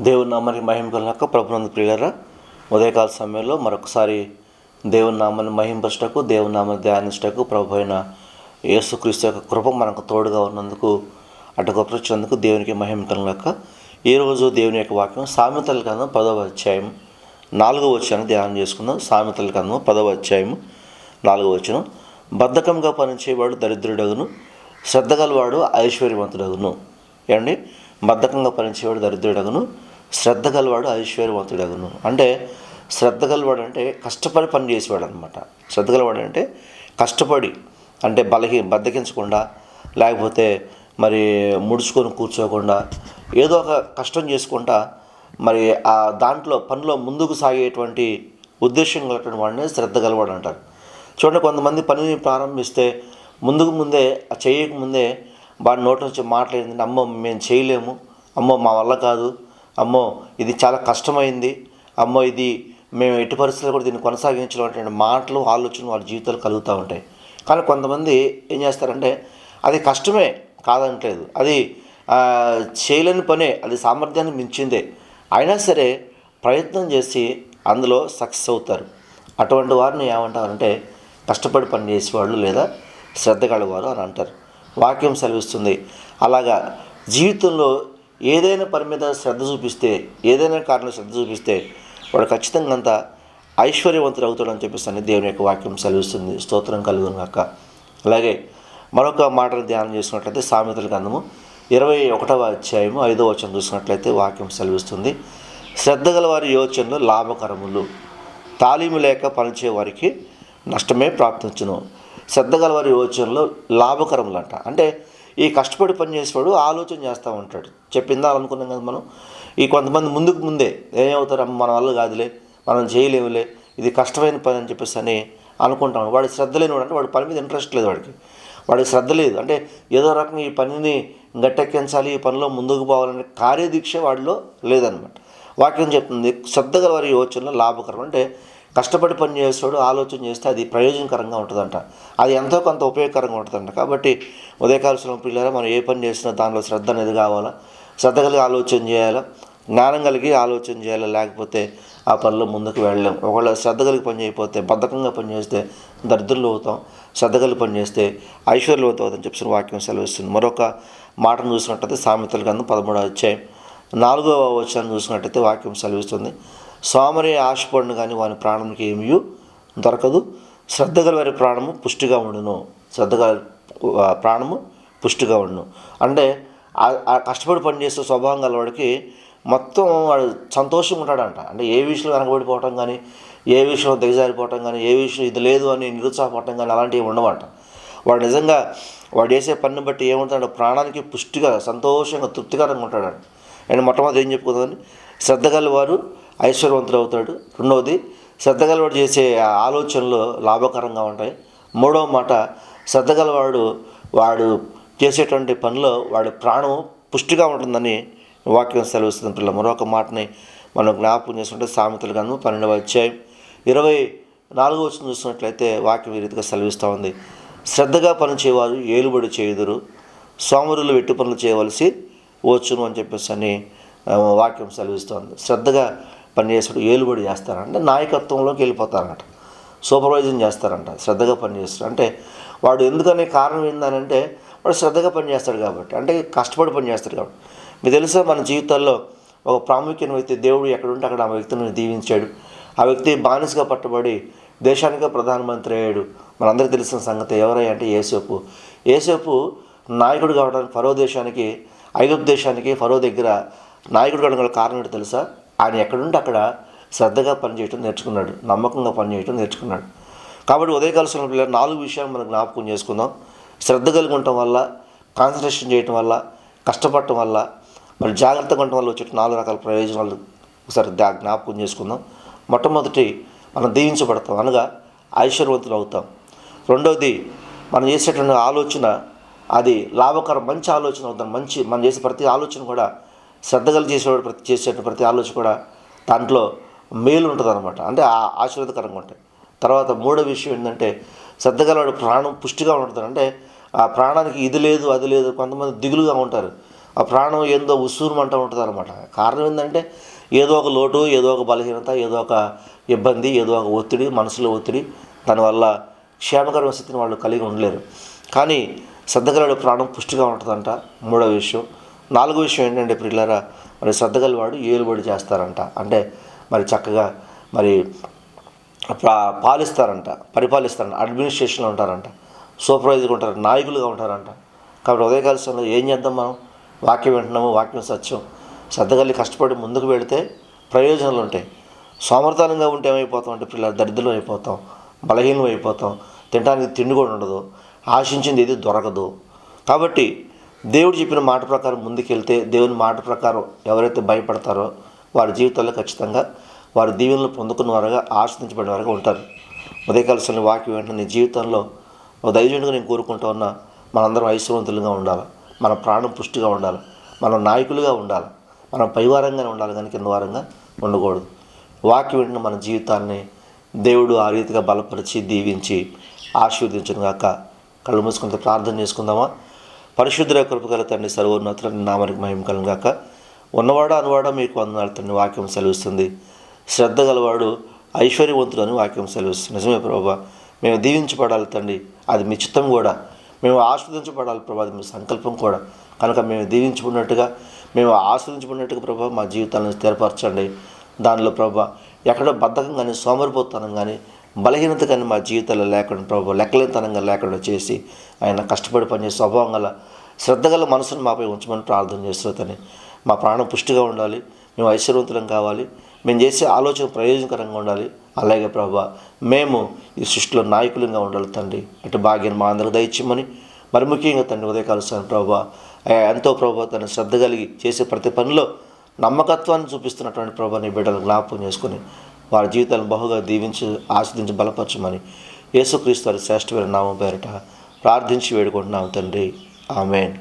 దేవుని నామానికి మహిమ కలిగాక ప్రభునందు ప్రియులరా ఉదయకాల సమయంలో మరొకసారి దేవుని నామాన్ని మహింపరచటకు దేవుని నామాన్ని ధ్యానించటకు ప్రభు అయిన యేసుక్రీస్తు యొక్క కృప మనకు తోడుగా ఉన్నందుకు అటు గొప్పచ్చినందుకు దేవునికి మహిమ కలిగాక ఈరోజు దేవుని యొక్క వాక్యం సామెతల కన్నా పదవ అధ్యాయం నాలుగవ వచ్చాను ధ్యానం చేసుకుందాం. సామెతల కన్నా పదవ అధ్యాయం నాలుగవ వచ్చను బద్ధకంగా పనిచేయవాడు దరిద్రుడగును శ్రద్ధ గలవాడు ఐశ్వర్యవంతుడగును. ఏమండి? బద్ధకంగా పనిచేవాడు దరిద్రుడగును శ్రద్ధ గలవాడు ఐశ్వర్యవంతుడగును. అంటే శ్రద్ధ గలవాడు అంటే కష్టపడి పని చేసేవాడు అనమాట శ్రద్ధ గలవాడు అంటే కష్టపడి అంటే బలహీ బద్దకించకుండా లేకపోతే మరి ముడుచుకొని కూర్చోకుండా ఏదో ఒక కష్టం చేసుకుంటా మరి ఆ దాంట్లో పనిలో ముందుకు సాగేటువంటి ఉద్దేశం కలిగిన వాడిని శ్రద్ధ గలవాడు అంటారు చూడండి కొంతమంది పనిని ప్రారంభిస్తే ముందుకు ముందే ఆ చేయకముందే ముందే వాడి నోటి నుంచి మాట్లాడింది అమ్మో మేము చేయలేము. అమ్మో మా వల్ల కాదు. అమ్మో ఇది చాలా కష్టమైంది. అమ్మో ఇది మేము ఎట్టి పరిస్థితుల్లో కూడా దీన్ని కొనసాగించడం మాటలు ఆలోచనలు వాళ్ళ జీవితాలు కలుగుతూ ఉంటాయి. కానీ కొంతమంది ఏం చేస్తారంటే అది కష్టమే కాదనట్లేదు. అది చేయలేని పనే అది సామర్థ్యాన్ని మించిందే. అయినా సరే ప్రయత్నం చేసి అందులో సక్సెస్ అవుతారు. అటువంటి వారిని ఏమంటారంటే కష్టపడి పని చేసేవాళ్ళు లేదా శ్రద్ధ గలవారు అని అంటారు. వాక్యం సెలవిస్తుంది. అలాగా జీవితంలో ఏదైనా పని మీద శ్రద్ధ చూపిస్తే ఏదైనా కారణం శ్రద్ధ చూపిస్తే వాడు ఖచ్చితంగా అంత ఐశ్వర్యవంతుడు అవుతాడని చెప్పేసి దేవుని యొక్క వాక్యం సెలవిస్తుంది. స్తోత్రం కలుగును కాక అలాగే మరొక మాటను ధ్యానం చేసుకున్నట్లయితే సామెతల గ్రంథము ఇరవై ఒకటవ అధ్యాయము ఐదవ వచనం చూసినట్లయితే వాక్యం సెలవిస్తుంది. శ్రద్ధ గల వారి యోచనలు లాభకరములు. తాలీము లేక పనిచేవారికి నష్టమే ప్రాప్తించును. శ్రద్ధగలవారి యోచనలో వారి లాభకరములు అంట అంటే ఈ కష్టపడి పని చేసేవాడు ఆలోచన చేస్తూ ఉంటాడు. చెప్పిందా అనుకున్నాం కదా మనం? ఈ కొంతమంది ముందుకు ముందే ఏమవుతారు? మన వల్ల కాదులే మనం చేయలేములే ఇది కష్టమైన పని అని చెప్పేసి అని అనుకుంటాం వాడి శ్రద్ధ లేనివాడు అంటే వాడి పని మీద ఇంట్రెస్ట్ లేదు వాడికి. వాడికి శ్రద్ధ లేదు. అంటే ఏదో రకంగా ఈ పనిని గట్టెక్కించాలి ఈ పనిలో ముందుకు పోవాలనే కార్యదీక్ష వాడిలో లేదనమాట. వాక్యం చెప్తుంది శ్రద్ధ గల వారి యోచనలో లాభకరం. అంటే కష్టపడి పని చేస్తాడు ఆలోచన చేస్తే అది ప్రయోజనకరంగా ఉంటుందంట. అది ఎంతో కొంత ఉపయోగకరంగా ఉంటుందంట. కాబట్టి ఉదయకాల పిల్లల మనం ఏ పని చేసినా దానిలో శ్రద్ధ అనేది కావాలా? శ్రద్ధ కలిగి ఆలోచన చేయాలా? జ్ఞానం కలిగి ఆలోచన చేయాలి? లేకపోతే ఆ పనిలో ముందుకు వెళ్ళలేం. ఒకవేళ శ్రద్ధ కలిగి పని చేయకపోతే బద్ధకంగా పనిచేస్తే దరిద్రులు అవుతాం. శ్రద్ధ కలిగి పనిచేస్తే చేస్తే ఐశ్వర్యవంతం అవుతాం చెప్పిన వాక్యం సెలవిస్తుంది. మరొక మాటను చూసినట్టయితే సామెతలు కన్నా పదమూడవ అధ్యాయం నాలుగవ వచనం చూసినట్టయితే వాక్యం సెలవిస్తుంది. సోమరే ఆశపడును కానీ వాని ప్రాణంకి ఏమీ దొరకదు. శ్రద్ధ గల వారి ప్రాణము పుష్టిగా ఉండును. శ్రద్ధ గల ప్రాణము పుష్టిగా ఉండును. అంటే ఆ- కష్టపడి పనిచేసే స్వభావం గలవాడికి మొత్తం వాడు సంతోషంగా ఉంటాడంట. అంటే ఏ విషయంలో వెనకబడిపోవటం కానీ ఏ విషయంలో దిగజారిపోవటం కానీ ఏ విషయం ఇది లేదు అని నిరుత్సాహపడటం కానీ అలాంటివి ఉండవంట. వాడు నిజంగా వాడు చేసే పనిని బట్టి ఏముంటాడు? ప్రాణానికి పుష్టిగా సంతోషంగా తృప్తికరంగా ఉంటాడు అండ్ మొట్టమొదటి ఏం చెప్పుకుందని శ్రద్ధ గలవారు ఐశ్వర్యవంతుడు అవుతాడు. రెండవది శ్రద్ధగలవాడు చేసే ఆ ఆలోచనలు లాభకరంగా ఉంటాయి. మూడవ మాట శ్రద్ధగలవాడు వాడు చేసేటువంటి పనిలో వాడి ప్రాణం పుష్టిగా ఉంటుందని వాక్యం సెలవిస్తుంది పిల్ల మరొక మాటని మనం జ్ఞాపకం చేసుకుంటే సామెతలు గాను పన్నెండవ అధ్యాయం ఇరవై నాలుగో వచ్చిన చూసినట్లయితే వాక్యం ఈ రీతిగా సెలవిస్తూ ఉంది. శ్రద్ధగా పనిచేయవారు ఏలుబడి చేయుదురు. సోమరులు వెట్టి పనులు చేయవలసి వచ్చును అని చెప్పేసి అని వాక్యం సెలవిస్తోంది శ్రద్ధగా పనిచేసాడు ఏలుబడి చేస్తారంటే. నాయకత్వంలోకి వెళ్ళిపోతారంట. సూపర్వైజింగ్ చేస్తారంట. శ్రద్ధగా పనిచేస్తారు. అంటే వాడు ఎందుకనే కారణం ఏందనంటే వాడు శ్రద్ధగా పనిచేస్తాడు కాబట్టి. అంటే కష్టపడి పనిచేస్తాడు కాబట్టి. మీకు తెలుసా మన జీవితాల్లో ఒక ప్రాముఖ్యమైన వ్యక్తి దేవుడు ఎక్కడుంటే అక్కడ ఆ వ్యక్తిని దీవించాడు. ఆ వ్యక్తి బానిసగా పట్టబడి దేశానికే ప్రధానమంత్రి అయ్యాడు. మనందరికీ తెలిసిన సంగతి ఎవరై అంటే ఏసేపు ఏసేపు నాయకుడు కావడానికి ఫరో దేశానికి ఐగుప్తు దేశానికి ఫరో దగ్గర నాయకుడు కావడం గల కారణం ఏంటో తెలుసా? ఆయన ఎక్కడుంటే అక్కడ శ్రద్ధగా పనిచేయటం నేర్చుకున్నాడు నమ్మకంగా పనిచేయటం నేర్చుకున్నాడు. కాబట్టి ఉదయకాల సమయంలో పిల్లలు నాలుగు విషయాలు మనం జ్ఞాపకం చేసుకుందాం. శ్రద్ధ కలిగి ఉండటం వల్ల కాన్సన్ట్రేషన్ చేయటం వల్ల కష్టపడటం వల్ల మరి జాగ్రత్తగా ఉండటం వల్ల వచ్చే నాలుగు రకాల ప్రయోజనాలు ఒకసారి జ్ఞాపకం చేసుకుందాం. మొట్టమొదటి మనం దీవించబడతాం అనగా ఐశ్వర్యవంతులు అవుతాం. రెండవది మనం చేసేటువంటి ఆలోచన అది లాభకరం మంచి ఆలోచన అవుతాం. మంచి మనం చేసే ప్రతి ఆలోచన కూడా శ్రద్ధగలు చేసేవాడు ప్రతి చేసే ప్రతి ఆలోచన కూడా దాంట్లో మేలు ఉంటుంది అనమాట అంటే ఆ- ఆశీర్వాదకరంగా ఉంటాయి. తర్వాత మూడో విషయం ఏంటంటే శ్రద్ధగలవాడు ప్రాణం పుష్టిగా ఉంటుంది అంటే ఆ ప్రాణానికి ఇది లేదు అది లేదు కొంతమంది దిగులుగా ఉంటారు. ఆ ప్రాణం ఏందో ఉసూరుమంటూ ఉంటుంది అనమాట కారణం ఏంటంటే ఏదో ఒక లోటు ఏదో ఒక బలహీనత ఏదో ఒక ఇబ్బంది ఏదో ఒక ఒత్తిడి మనసులో ఒత్తిడి దానివల్ల క్షేమకరమైన స్థితిని వాళ్ళు కలిగి ఉండలేరు. కానీ శ్రద్ధగలవాడు ప్రాణం పుష్టిగా ఉంటుందంట. మూడో విషయం. నాలుగో విషయం ఏంటంటే ప్రిల్లరా మరి శ్రద్ధగలవాడు ఏలుబడి చేస్తారంట. అంటే మరి చక్కగా మరి పా- పాలిస్తారంట పరిపాలిస్తారంట అడ్మినిస్ట్రేషన్లో ఉంటారంట సూపర్వైజర్గా ఉంటారు నాయకులుగా ఉంటారంట. కాబట్టి ఉదయకాల సమయంలో ఏం చేద్దాం మనం? వాక్యం వింటున్నాము వాక్యం సత్యం. శ్రద్ధగల్లి కష్టపడి ముందుకు వెళితే ప్రయోజనాలు ఉంటాయి. సోమర్థానంగా ఉంటే ఏమైపోతాం అంటే పిల్లలు దరిద్రం అయిపోతాం బలహీనం అయిపోతాం తినడానికి తిండి కూడా ఉండదు ఆశించింది ఏది దొరకదు. కాబట్టి దేవుడు చెప్పిన మాట ప్రకారం ముందుకెళ్తే దేవుని మాట ప్రకారం ఎవరైతే భయపడతారో వారి జీవితాల్లో ఖచ్చితంగా వారి దీవెనలు పొందుకున్న వారుగా ఆశ్రదించబడిన వారుగా ఉంటారు. ఉదయకాలసిన వాక్యం వెంటనే నీ జీవితంలో ఒక దైవజనుడిగా నేను కోరుకుంటూ ఉన్నా మనందరం ఐశ్వర్యవంతులుగా ఉండాలి. మన ప్రాణం పుష్టిగా ఉండాలి. మనం నాయకులుగా ఉండాలి. మనం పైవారంగానే ఉండాలి. కానీ కింద వారంగా ఉండకూడదు. వాక్యం వెంటనే మన జీవితాన్ని దేవుడు ఆ రీతిగా బలపరిచి దీవించి ఆశీర్వదించను కాక కళ్ళు మూసుకుంటే ప్రార్థన చేసుకుందామా? పరిశుద్ర కృపగల తండ్రి సర్వోన్నతుల నామనికి మహిమ కలను ఉన్నవాడ ఉన్నవాడా మీకు వందనాలు తండ్రి వాక్యం సెలవిస్తుంది. శ్రద్ధ గలవాడు ఐశ్వర్యవంతుడు అని వాక్యం సెలవిస్తుంది. నిజమే ప్రభా మేము దీవించబడాలి తండ్రి అది మీ చిత్తం కూడా. మేము ఆస్వాదించబడాలి ప్రభా అది మీ సంకల్పం కూడా. కనుక మేము దీవించుకున్నట్టుగా మేము ఆస్వాదించుకున్నట్టుగా ప్రభా మా జీవితాలను స్థిరపరచండి. దానిలో ప్రభా ఎక్కడో బద్ధకం కానీ సోమరిపోతానం కానీ బలహీనత కానీ మా జీవితాల్లో లేకుండా ప్రభు లెక్కలేనితనంగా లేకుండా చేసి ఆయన కష్టపడి పనిచేసే స్వభావం గల శ్రద్ధగల మనసును మాపై ఉంచమని ప్రార్థన చేస్తుందని మా ప్రాణం పుష్టిగా ఉండాలి. మేము ఐశ్వర్యవంతులం కావాలి. మేము చేసే ఆలోచన ప్రయోజనకరంగా ఉండాలి. అలాగే ప్రభా మేము ఈ సృష్టిలో నాయకులంగా ఉండాలి తండ్రి. అటు భాగ్యం మా అందరికి దయచిమ్మని మరి ముఖ్యంగా తండ్రి ఉదయకాల సమయం ప్రభా ఎంతో ప్రభా తను శ్రద్ధ కలిగి చేసే ప్రతి పనిలో నమ్మకత్వాన్ని చూపిస్తున్నటువంటి ప్రభా నీ బిడ్డలు జ్ఞాపకం చేసుకుని వారి జీవితాలను బహుగా దీవించి ఆస్వాదించి బలపరచమని యేసుక్రీస్తు వారి శ్రేష్టమైన నామం పేరిట ప్రార్థించి వేడుకుంటున్నాం తండ్రి. ఆమెన్.